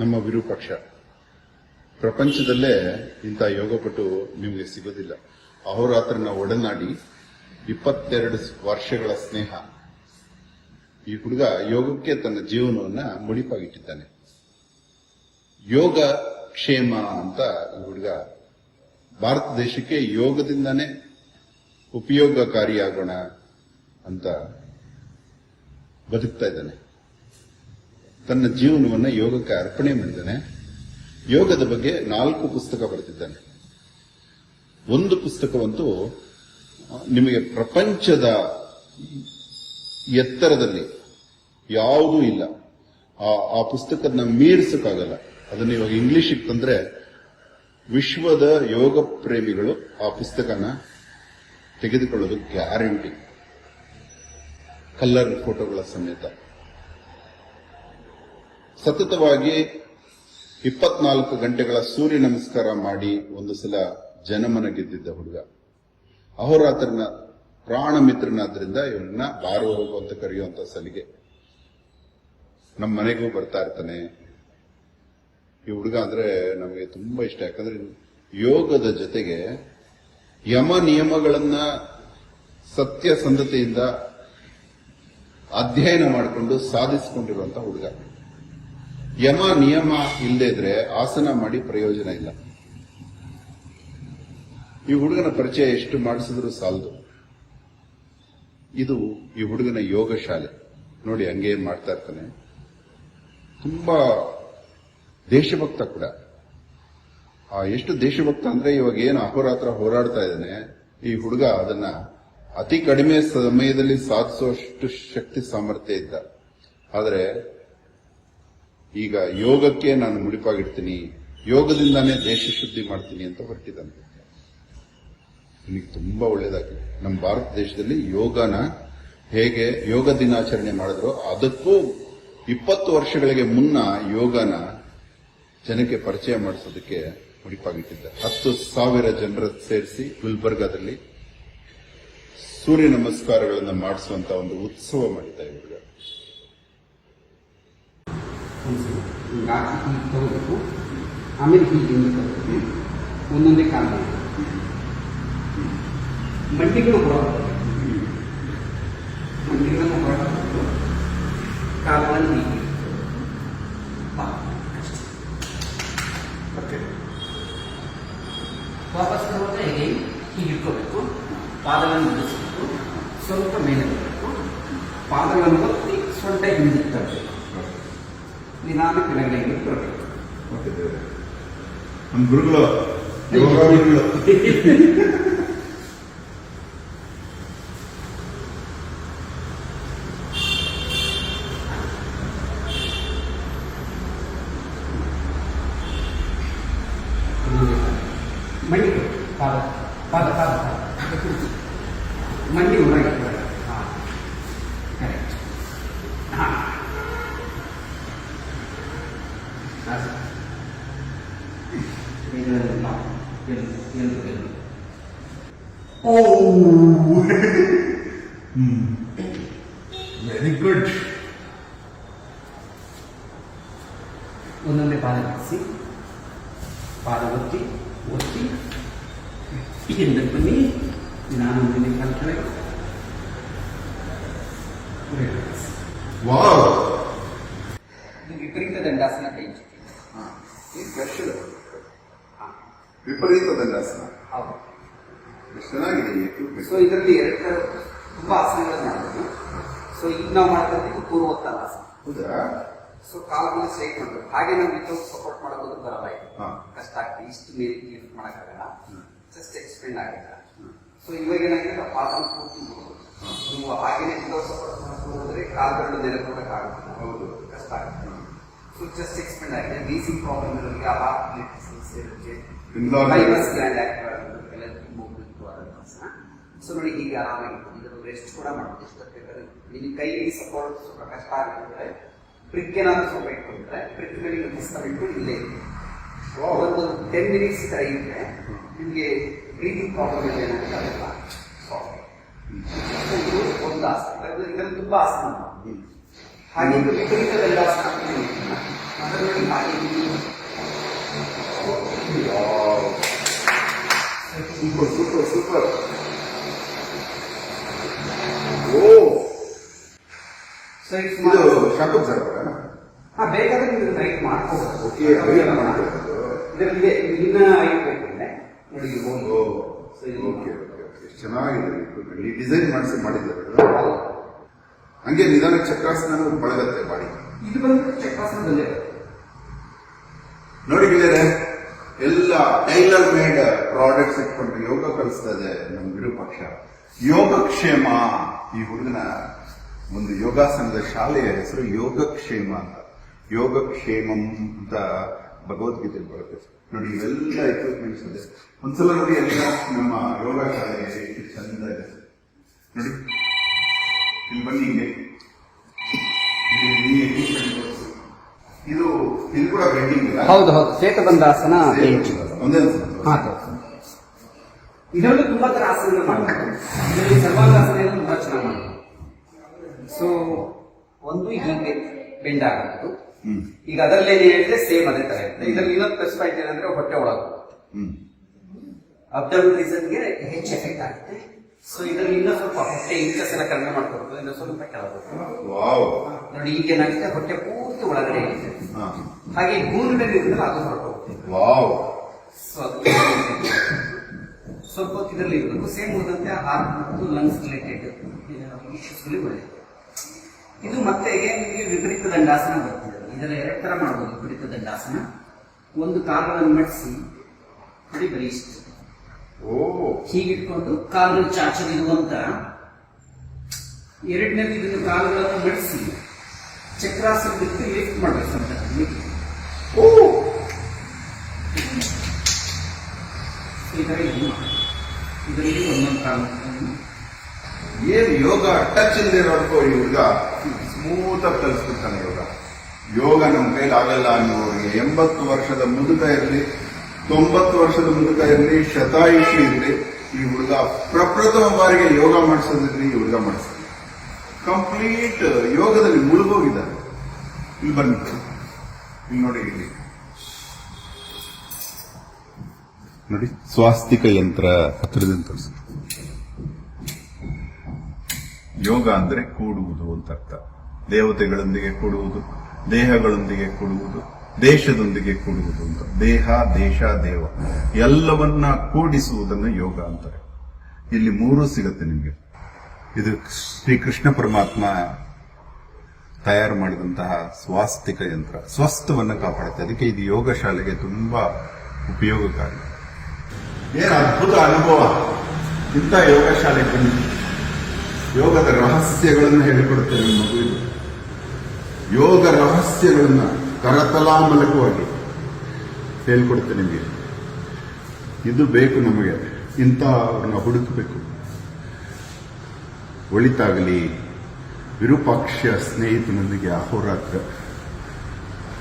ನಮ್ಮ ವಿರೂಪಾಕ್ಷ. ಪ್ರಪಂಚದಲ್ಲೇ ಇಂಥ ಯೋಗಪಟು ನಿಮಗೆ ಸಿಗೋದಿಲ್ಲ. ಅಹೋರಾತ್ರನ ಒಡನಾಡಿ ಇಪ್ಪತ್ತೆರಡು ವರ್ಷಗಳ ಸ್ನೇಹ. ಈ ಹುಡುಗ ಯೋಗಕ್ಕೆ ತನ್ನ ಜೀವನವನ್ನ ಮುಡಿಪಾಗಿಟ್ಟಿದ್ದಾನೆ. ಯೋಗ ಕ್ಷೇಮ ಅಂತ ಈ ಹುಡುಗ ಭಾರತ ದೇಶಕ್ಕೆ ಯೋಗದಿಂದಾನೇ ಉಪಯೋಗಕಾರಿಯಾಗೋಣ ಅಂತ ಬದುಕ್ತಾ ಇದ್ದಾನೆ. ತನ್ನ ಜೀವನವನ್ನು ಯೋಗಕ್ಕೆ ಅರ್ಪಣೆ ಮಾಡಿದ್ದಾನೆ. ಯೋಗದ ಬಗ್ಗೆ ನಾಲ್ಕು ಪುಸ್ತಕ ಬರೆದಿದ್ದಾನೆ. ಒಂದು ಪುಸ್ತಕವಂತೂ ನಿಮಗೆ ಪ್ರಪಂಚದ ಎತ್ತರದಲ್ಲಿ ಯಾವುದೂ ಇಲ್ಲ. ಆ ಪುಸ್ತಕದನ್ನ ಮೀರಿಸಕ್ಕಾಗಲ್ಲ. ಅದನ್ನ ಇವಾಗ ಇಂಗ್ಲಿಷಿಗೆ ತಂದ್ರೆ ವಿಶ್ವದ ಯೋಗ ಪ್ರೇಮಿಗಳು ಆ ಪುಸ್ತಕನ ತೆಗೆದುಕೊಳ್ಳೋದು ಗ್ಯಾರಂಟಿ. ಕಲ್ಲರ್ ಫೋಟೋಗಳ ಸಮೇತ. ಸತತವಾಗಿ ಇಪ್ಪತ್ನಾಲ್ಕು ಗಂಟೆಗಳ ಸೂರ್ಯ ನಮಸ್ಕಾರ ಮಾಡಿ ಒಂದು ಸಲ ಜನಮನ ಗೆದ್ದಿದ್ದ ಹುಡುಗ. ಅಹೋರಾತ್ರನ ಪ್ರಾಣ ಮಿತ್ರನಾದ್ರಿಂದ ಇವನ್ನ ಬಾರು ಹೋಗು ಅಂತ ಕರೆಯುವಂತ ಸಲಿಗೆ. ನಮ್ಮ ಮನೆಗೂ ಬರ್ತಾ ಇರ್ತಾನೆ. ಈ ಹುಡುಗ ಅಂದ್ರೆ ನಮಗೆ ತುಂಬಾ ಇಷ್ಟ, ಯಾಕಂದ್ರೆ ಯೋಗದ ಜೊತೆಗೆ ಯಮ ನಿಯಮಗಳನ್ನ ಸತ್ಯಸಂಧತೆಯಿಂದ ಅಧ್ಯಯನ ಮಾಡಿಕೊಂಡು ಸಾಧಿಸಿಕೊಂಡಿರುವಂತ ಹುಡುಗ. ಯಮ ನಿಯಮ ಇಲ್ಲದೆ ಇದ್ರೆ ಆಸನ ಮಾಡಿ ಪ್ರಯೋಜನ ಇಲ್ಲ. ಈ ಹುಡುಗನ ಪರಿಚಯ ಎಷ್ಟು ಮಾಡಿಸಿದ್ರು ಸಾಲದು. ಇದು ಈ ಹುಡುಗನ ಯೋಗ ಶಾಲೆ. ನೋಡಿ ಹಂಗೆ ಮಾಡ್ತಾ ಇರ್ತಾನೆ. ತುಂಬಾ ದೇಶಭಕ್ತ ಕೂಡ. ಆ ಎಷ್ಟು ದೇಶಭಕ್ತ ಅಂದ್ರೆ ಇವಾಗ ಏನು ಅಹೋರಾತ್ರ ಹೋರಾಡ್ತಾ ಇದ್ದಾನೆ, ಈ ಹುಡುಗ ಅದನ್ನ ಅತಿ ಕಡಿಮೆ ಸಮಯದಲ್ಲಿ ಸಾಧಿಸುವಷ್ಟು ಶಕ್ತಿ ಸಾಮರ್ಥ್ಯ ಇದ್ದ. ಆದ್ರೆ ಈಗ ಯೋಗಕ್ಕೆ ನಾನು ಮುಡಿಪಾಗಿಡ್ತೀನಿ, ಯೋಗದಿಂದಾನೇ ದೇಶ ಶುದ್ಧಿ ಮಾಡ್ತೀನಿ ಅಂತ ಹೊರಟಿದಂತೆ ನನಗೆ ತುಂಬಾ ಒಳ್ಳೇದಾಗಿದೆ ನಮ್ಮ ಭಾರತ ದೇಶದಲ್ಲಿ ಯೋಗನ ಹೇಗೆ ಯೋಗ ದಿನಾಚರಣೆ ಮಾಡಿದ್ರು ಅದಕ್ಕೂ ಇಪ್ಪತ್ತು ವರ್ಷಗಳಿಗೆ ಮುನ್ನ ಯೋಗನ ಜನಕ್ಕೆ ಪರಿಚಯ ಮಾಡಿಸೋದಕ್ಕೆ ಮುಡಿಪಾಗಿಟ್ಟಿದ್ದ ಹತ್ತು ಸಾವಿರ ಜನರ ಸೇರಿಸಿ ಗುಲ್ಬರ್ಗಾದಲ್ಲಿ ಸೂರ್ಯ ನಮಸ್ಕಾರಗಳನ್ನು ಮಾಡಿಸುವಂತ ಒಂದು ಉತ್ಸವ ಮಾಡಿದ್ದ ಇವರು. ಗಾಜು ಹೀಗೆ ತಗೋಬೇಕು ಆಮೇಲೆ ಹೀಗಿಂದ ತಗೋಬೇಕು ಒಂದೊಂದೇ ಕಾಲ ಮಂಡಿಗಳು ಹೊರಗೆ ಮಂಡಿಗಳನ್ನು ಹೊರಗೆ ಕಾಲವನ್ನು ಹೀಗೆ ಬಾ, ಅಷ್ಟೇ. ವಾಪಸ್ ತಗೊಂಡ ಹೇಗೆ ಹೀಗೆ ಇಟ್ಕೋಬೇಕು ಪಾದಗಳನ್ನು ಬಿಡಿಸಬೇಕು ಸ್ವಲ್ಪ ಮೇಲೆ ಬರಬೇಕು ಪಾದಗಳನ್ನು ಒತ್ತಿ ಸೊಂಟ ಹಿಂದಿಗೆ ಕೆಳಗಡೆ ಹಿಂಗೆ ಬರಬೇಕು ನಮ್ಮ ಗುರುಗಳು ಯೋಗ ಗುರುಗಳು. ಎಂದು ಎಂದು ಓ ವೆರಿ ಗುಡ್ ಒಂದೊಂದೇ ಪಾದ ಬಿಡಿಸಿ ಪಾದ ಒತ್ತಿ ಒತ್ತಿ ಹಿಂದೆ ಬನ್ನಿ ನಾನು ಮುಂದೆ ಕಾಲು ಕೆಳಗೆ relax. ವಾವ್ ನಾವು ಮಾಡ್ತಿದ್ದು ಪೂರ್ವೋತ್ತರಾಸನ ಹೌದಾ? ಸೊ ಕಾಲುಗಳು ಸ್ಟ್ರೈಟ್ ಮಾಡಬೇಕು. ಹಾಗೆ ನಾವು ವಿತೌಟ್ ಸಪೋರ್ಟ್ ಮಾಡೋದು ಬರಲ್ಲ ಇದು. ಹಾ. ಕಷ್ಟ ಆಗ್ತದೆ. ಇಷ್ಟು ಮೇಲೆ ಲಿಫ್ಟ್ ಮಾಡೋಕ್ಕಾಗಲ್ಲ. ಜಸ್ಟ್ ಎಕ್ಸ್ಪೆಂಡ್ ಆಗಿದೆ ಸೊ ಇವಾಗ ಏನಾಗಿದೆ? ಪಾದ ಪೂರ್ತಿ ಮುಗ್ದು. ನೀವು ಹಾಗೇನೆ ವಿತೌಟ್ ಸಪೋರ್ಟ್ ಮಾಡ್ಕೊಂಡು ಹೋದ್ರೆ ಕಾಲುಗಳು ನೆಲೆ ಕೊಡೋಕ್ಕಾಗುತ್ತೆ ಹೌದು. ಕಷ್ಟ ಆಗುತ್ತೆ ಸೊ ಜಸ್ಟ್ ಎಕ್ಸ್ಪೆಂಡ್ ಆಗಿದೆ. ವೀಸಿಂಗ್ ಪ್ರಾಬ್ಲಮ್ ಇರೋರಿಗೆ ಆ ಸೇರುತ್ತೆ Enlargement. ಫೈಬರ್ಸ್ ಗ್ಲ್ಯಾಂಡ್ ಆಕ್ಟಿವ್ ಎಲ್ಲ ತುಂಬ ಉಪಯುಕ್ತವಾದಂಥ ಸೊ ನೋಡಿ ಹೀಗೆ ಆರಾಮಾಗಿ ಇದನ್ನು ರೆಸ್ಟ್ ಕೂಡ ಮಾಡಿಕೊಡ್ಬೇಕಾದ್ರೆ ನಿನ್ನ ಕೈಯಲ್ಲಿ ಸಪೋರ್ಟ್ ಸ್ವಲ್ಪ ಕಷ್ಟ ಆಗಿದ್ರೆ ಪ್ರಿಕ್ ಏನಾದರೂ ಸ್ವಲ್ಪ ಇಟ್ಕೊಂಡ್ರೆ ಪ್ರಿಕ್ ಮೇಲೆ ಪುಸ್ತಕ ಇಟ್ಕೊಂಡು ಇಲ್ಲೇ ಇದೆ ಒಂದು ಟೆನ್ ಮಿನಿಟ್ಸ್ ಥರ ಇದ್ರೆ ನಿಮಗೆ ಬ್ರೀತಿಂಗ್ ಪ್ರಾಬ್ಲಮ್ ಇದೆ ಅಂತ ಅದೆಲ್ಲ ಇದು ಒಂದು ಆಸನ ಇದರಲ್ಲಿ ತುಂಬ ಆಸನ ಹಾಗೆ ಇದು ವಿಪರೀತ ವೆಲ್ಲಾಸನ ಅದರಲ್ಲಿ ಹಾಗೆ super super super oh so it's ಇದು ಶಾಪಕ್ ಸರ್ ಹಾ ಬೇಕಾದ್ರೆ ನೀವು ರೈಟ್ ಮಾಡ್ಕೋಬಹುದು ಓಕೆ ಅಭಿಯಾನ ಮಾಡ್ಕೊಳ್ಳೋದು ಇದರಲ್ಲಿ ಇನ್ನ ಐಟ್ ಬೇಕಂದ್ರೆ ನೋಡಿ ಒಂದು ಓಕೆ ಓಕೆ ಚೆನ್ನಾಗಿದೆ. ಈ ಡಿಸೈನ್ ಮಾಡಿಸಿ ಮಾಡಿದ್ದಾರೆ. ಹಂಗೆ ನಿಧಾನ ಚಕ್ರಾಸನ ಬಳಗತ್ತೆ ಬಾಡಿ. ಇದು ಬಂದು ಚಕ್ರಾಸನದಲ್ಲೇ ನೋಡಿ ಗೆಳೆಯರೆ ಎಲ್ಲ ಟೈಲರ್ ಮೇಡ್ ಪ್ರಾಡಕ್ಟ್ಸ್ ಇಟ್ಕೊಂಡು ಯೋಗ ಕಲಿಸ್ತಾ ಇದೆ ನಮ್ಮ ವಿರೂಪಾಕ್ಷ. ಯೋಗಕ್ಷೇಮ. ಈ ಹುಡುಗನ ಒಂದು ಯೋಗಾಸನದ ಶಾಲೆಯ ಹೆಸರು ಯೋಗಕ್ಷೇಮ ಅಂತ. ಯೋಗಕ್ಷೇಮಂ ಅಂತ ಭಗವದ್ಗೀತೆ ಬರುತ್ತೆ. ನೋಡಿ ಇವೆಲ್ಲ ಎಕ್ವಿಪ್ಮೆಂಟ್ಸ್ ಇದೆ. ಒಂದ್ಸಲ ನೋಡಿ ಎಲ್ಲ ನಮ್ಮ ಯೋಗ ಶಾಲೆ ಎಷ್ಟು ಚಂದ ಇದೆ ನೋಡಿ ಇಲ್ಲಿ ಬನ್ನಿ ಹಿಂಗೆ. ಇದು ಇದು ಕೂಡ ಬೆಂಡಿಂಗ್ ಹೌದು ಹೌದು. ಬಂದಾಸನ ಒಂದೇ ಹಾ ಇದರಲ್ಲೂ ತುಂಬಾ ತರ ಆಸನ ಮಾಡ್ತಾರೆ. ಇದರಲ್ಲಿ ಸರ್ವಾಂಗಾಸನ ಎಲ್ಲ ತುಂಬಾ ಚೆನ್ನಾಗಿ ಮಾಡ್ತಾರೆ. ಸೊ ಒಂದು ಹೀಗೆ ಬೆಂಡ್ ಆಗೋದು ಈಗ ಅದರಲ್ಲಿ ಏನ್ ಹೇಳಿದ್ರೆ ಸೇಮ್ ಅದೇ ತರ ಇರುತ್ತೆ ಇದರಲ್ಲಿ ಇನ್ನೊಂದು ಪ್ಲಸ್ ಪಾಯಿಂಟ್ ಏನಂದ್ರೆ ಹೊಟ್ಟೆ ಒಳಗ ರೀಸನ್ ರೀಸನ್ಗೆ ಹೆಚ್ಚು ಎಫೆಕ್ಟ್ ಆಗುತ್ತೆ. ಸೊ ಇದರಲ್ಲಿ ಇನ್ನೂ ಸ್ವಲ್ಪ ಹೊಟ್ಟೆ ಇಂಟ್ರೆಸ್ ಎಲ್ಲ ಕಡಿಮೆ ಮಾಡ್ಕೊಡ್ತು ಇನ್ನೂ ಸ್ವಲ್ಪ ಕೆಳಬೇಕು ನೋಡಿ ಈಗ ಏನಾಗುತ್ತೆ? ಹೊಟ್ಟೆ ಪೂರ್ತಿ ಒಳಗಡೆ ಇದೆ. ಹಾ. ಹಾಗೆ ಗೂನ್ ಮೇಲೆ ಇರೋದ್ರಲ್ಲಿ ಅದು ವಾವ್. ಸೊ ಅದು ಸ್ವಲ್ಪ ಹೊತ್ತು ಇದರಲ್ಲಿ ಇರಬೇಕು. ಸೇಮ್ ಉಳಿದಂತೆ ಹಾರ್ಟ್ ಮತ್ತು ಲಂಗ್ಸ್ ರಿಲೇಟೆಡ್ ಇಶ್ಯೂಸ್ಗಳಿಗೆ ಒಳ್ಳೆಯದು ಇದು ಮತ್ತೆ ನಿಮಗೆ ವಿಪರೀತ ದಂಡಾಸನ ಬರ್ತದೆ. ಇದರ ಎರಡು ತರ ಮಾಡ್ಬೋದು. ವಿಪರೀತ ದಂಡಾಸನ. ಒಂದು ಕಾಲುಗಳನ್ನು ಮಡಿಸಿ ನೋಡಿ ಬರೀ ಇಷ್ಟು. ಹೀಗಿಟ್ಕೊಂಡು ಕಾಲು ಚಾಚದಿರುವಂತ ಎರಡನೇದು ಇದನ್ನು ಕಾಲುಗಳನ್ನು ಮಡಿಸಿ ಚಕ್ರಾಸನ ಬಿಟ್ಟು ಲಿಫ್ಟ್ ಮಾಡಬೇಕು ಅಂತ ಓ. ಈ ಇದು ಮಾಡಿ. ಇದರಲ್ಲಿ ಒಂದೊಂದು ಕಾರಣ ಏನು ಯೋಗ ಟಚ್ ಇಲ್ಲದೆ ಇರೋರ್ಗೂ ಈ ಹುಡುಗ ಸ್ಮೂತ್ ಆಗಿ ಕಲಿಸ್ಬಿಡ್ತಾನೆ ಯೋಗ. ಯೋಗ ನಮ್ಮ ಕೈಲಿ ಆಗಲ್ಲ ಅನ್ನೋರಿಗೆ ಎಂಬತ್ತು ವರ್ಷದ ಮುದುಕ ಇರಲಿ, ತೊಂಬತ್ತು ವರ್ಷದ ಮುದುಕ ಇರಲಿ, ಶತಾಯುಷಿ ಇರಲಿ, ಈ ಹುಡುಗ ಪ್ರಪ್ರಥಮ ಬಾರಿಗೆ ಯೋಗ ಮಾಡಿಸೋದಿರಲಿ ಈ ಹುಡುಗ ಮಾಡಿಸ್ತಾನೆ. ಕಂಪ್ಲೀಟ್ ಯೋಗದಲ್ಲಿ ಮುಳುಗೋಗಿದ್ದಾರೆ ಇಲ್ಲಿ ಬಂದ್ಬಿಟ್ಟು ಇಲ್ಲಿ ನೋಡಿ ಇಲ್ಲಿ. ನೋಡಿ, ಸ್ವಾಸ್ತಿಕ ಯಂತ್ರ ಹತ್ತಿರದಿಂದ ತೋರಿಸಿ. ಯೋಗ ಅಂದ್ರೆ ಕೂಡುವುದು ಅಂತ ಅರ್ಥ. ದೇವತೆಗಳೊಂದಿಗೆ ಕೂಡುವುದು, ದೇಹಗಳೊಂದಿಗೆ ಕೂಡುವುದು, ದೇಶದೊಂದಿಗೆ ಕೂಡುವುದು ಅಂತ. ದೇಹ, ದೇಶ, ದೇವ, ಎಲ್ಲವನ್ನ ಕೂಡಿಸುವುದನ್ನು ಯೋಗ ಅಂತಾರೆ. ಇಲ್ಲಿ ಮೂರು ಸಿಗುತ್ತೆ ನಿಮಗೆ. ಇದು ಶ್ರೀ ಕೃಷ್ಣ ಪರಮಾತ್ಮ ತಯಾರು ಮಾಡಿದಂತಹ ಸ್ವಾಸ್ತಿಕ ಯಂತ್ರ. ಸ್ವಸ್ಥವನ್ನು ಕಾಪಾಡುತ್ತೆ. ಅದಕ್ಕೆ ಇದು ಯೋಗ ಶಾಲೆಗೆ ತುಂಬಾ ಉಪಯೋಗಕಾರಿ. ಏನು ಅದ್ಭುತ ಅನುಭವ. ಇಂಥ ಯೋಗ ಶಾಲೆಗೆ ಬನ್ನಿ. ಯೋಗದ ರಹಸ್ಯಗಳನ್ನು ಹೇಳಿಕೊಡುತ್ತೇನೆ ಮಗುವಿಗೆ. ಯೋಗ ರಹಸ್ಯಗಳನ್ನ ಕರತಲಾಮಲಕವಾಗಿ ಹೇಳ್ಕೊಡುತ್ತೇನೆ ನಿಮಗೆ. ಇದು ಬೇಕು ನಮಗೆ. ಇಂಥ ಅವ್ರನ್ನ ಹುಡುಕಬೇಕು. ಒಳಿತಾಗಲಿ. ವಿರೂಪಾಕ್ಷ ಸ್ನೇಹಿತನೊಂದಿಗೆ ಅಹೋರಾತ್ರ